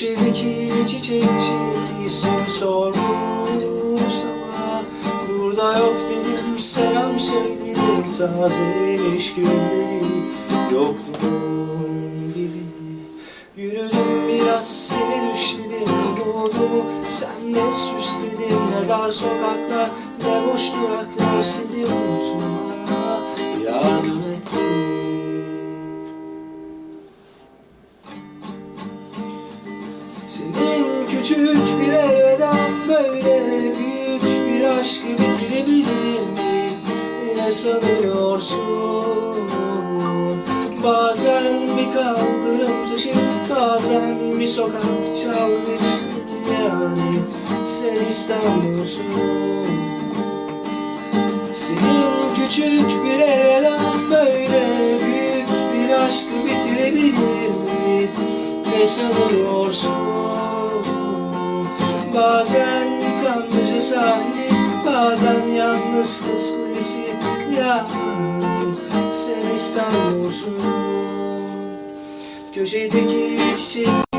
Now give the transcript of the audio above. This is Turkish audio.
Köşedeki çiçekçi seni sorsama Burada yok dedim selam söyledim Tazeymiş gülleri yokluğun gibi. Yürüdüm biraz seni düşledim Umudumu sen de süsledin Ne dar sokaklar ne boş duraklar Seni unutmama yardım Senin küçük bir elveden böyle büyük bir aşkı bitirebilir mi? Ne sanıyorsun? Bazen bir kaldırım taşı, bazen bir sokak çalgıcısı yani sen İstanbul'sun. Senin küçük bir elveden böyle büyük bir aşkı bitirebilir mi? Ne sanıyorsun? Bazen kanlıca sahili, bazen yalnız kız kulesi Ya sen İstanbul'sun. Köşedeki çiçek